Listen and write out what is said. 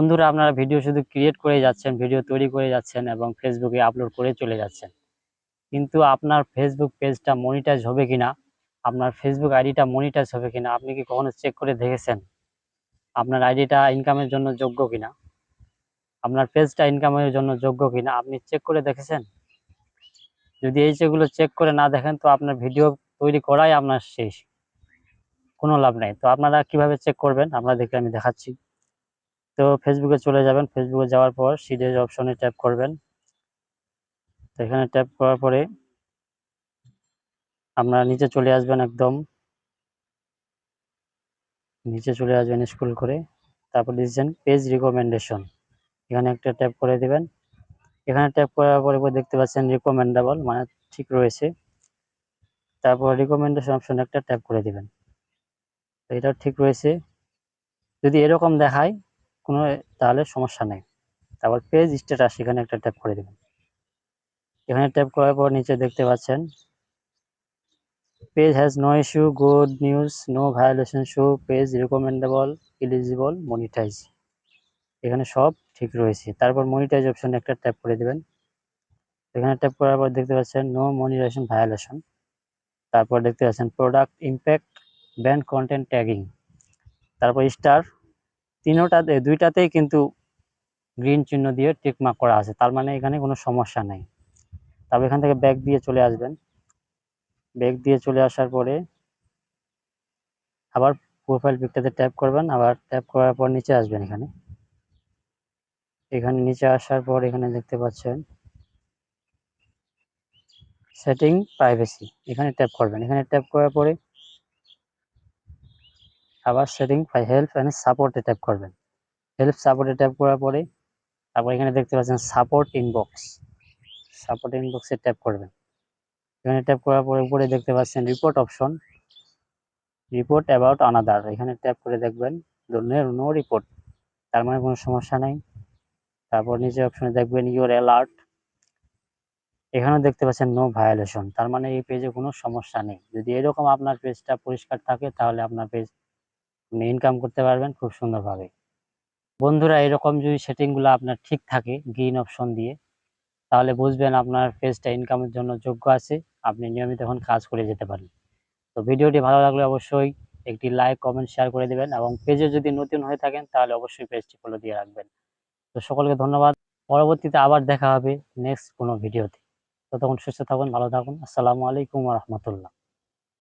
বন্ধুরা, আপনারা ভিডিও শুধু ক্রিয়েট করে যাচ্ছেন ভিডিও তৈরি করে যাচ্ছেন এবং ফেসবুকে আপলোড করে চলে যাচ্ছেন। কিন্তু আপনার ফেসবুক পেজটা মনিটাইজ হবে কিনা, আপনার ফেসবুক আইডিটা মনিটাইজ হবে কিনা, আপনি কি কখনো চেক করে দেখেছেন? আপনার আইডিটা ইনকামের জন্য যোগ্য কিনা? আপনার পেজটা ইনকামের জন্য যোগ্য কিনা, আপনি চেক করে দেখেছেন? যদি এই যেগুলো চেক করে না দেখেন, তো আপনার ভিডিও তৈরি করাই আপনার শেষ। কোনো লাভ নেই। তো আপনারা কীভাবে চেক করবেন, আপনাদেরকে আমি দেখাচ্ছি। তো ফেসবুকে চলে যাবেন। ফেসবুকে যাওয়ার পর সিডেজ অপশনে ট্যাপ করবেন। তো এখানে ট্যাপ করার পরে আপনারা নিচে চলে আসবেন একদম। নিচে চলে আসবেন স্কুল করে, তারপর দিচ্ছেন পেজ রিকমেন্ডেশন এখানে একটা ট্যাপ করে দিবেন। এখানে ট্যাপ করার পরে দেখতে পাচ্ছেন রিকমেন্ডেবল মানে ঠিক রয়েছে। তারপর রিকমেন্ডেশন অপশন একটা ট্যাপ করে দিবেন। তো এটাও ঠিক রয়েছে। যদি এরকম দেখায় কোনো, তাহলে সমস্যা নেই। তারপর পেজ স্ট্যাটাস এখানে একটা ট্যাপ করে দেবেন। এখানে ট্যাপ করার পর নিচে দেখতে পাচ্ছেন page has no issue good news no violation show page recommendable eligible monetize এখানে সব ঠিক রয়েছে। তারপর মনিটাইজ অপশনে একটা ট্যাপ করে দেবেন। এখানে ট্যাপ করার পর দেখতে পাচ্ছেন নো মনিটাইজেশন ভায়োলেশন তারপর দেখতে পাচ্ছেন product impact brand content tagging তারপর স্টার তিনোটাতে, দুইটাতেই কিন্তু গ্রিন চিহ্ন দিয়ে টিকমার্ক করা আছে। তার মানে এখানে কোনো সমস্যা নেই। তারপর এখান থেকে ব্যাগ দিয়ে চলে আসবেন। ব্যাগ দিয়ে চলে আসার পরে আবার প্রোফাইল পিকটাতে ট্যাপ করবেন। আবার ট্যাপ করার পর নিচে আসবেন এখানে। এখানে নিচে আসার পর এখানে দেখতে পাচ্ছেন সেটিং প্রাইভেসি এখানে ট্যাপ করবেন। এখানে ট্যাপ করার পরে আবার সেটিং হেল্প অ্যান্ড সাপোর্টে ট্যাপ করবেন। হেল্প সাপোর্টে ট্যাপ করার পরে তারপর এখানে দেখতে পাচ্ছেন সাপোর্ট ইনবক্স সাপোর্ট ইনবক্সে ট্যাপ করবেন। এখানে ট্যাপ করার পরে উপরে দেখতে পাচ্ছেন report option report about another এখানে ট্যাপ করে দেখবেন নো রিপোর্ট তার মানে কোনো সমস্যা নেই। তারপর নিচে অপশনে দেখবেন ইউর অ্যালার্ট এখানেও দেখতে পাচ্ছেন নো ভায়োলেশন তার মানে এই পেজে কোনো সমস্যা নেই। যদি এরকম আপনার পেজটা পরিষ্কার থাকে, তাহলে আপনার পেজ আপনি ইনকাম করতে পারবেন খুব সুন্দরভাবে। বন্ধুরা, এরকম যদি সেটিংগুলো আপনার ঠিক থাকে গ্রিন অপশন দিয়ে, তাহলে বুঝবেন আপনার পেজটা ইনকামের জন্য যোগ্য আছে, আপনি নিয়মিত এখন কাজ করে যেতে পারেন তো ভিডিওটি ভালো লাগলে অবশ্যই একটি লাইক কমেন্ট শেয়ার করে দেবেন এবং পেজে যদি নতুন হয়ে থাকেন, তাহলে অবশ্যই পেজটি ফলো দিয়ে রাখবেন। তো সকলকে ধন্যবাদ। পরবর্তীতে আবার দেখা হবে নেক্সট কোনো ভিডিওতে ততক্ষণ সুস্থ থাকুন, ভালো থাকুন। আসসালামু আলাইকুম রহমতুল্লাহ।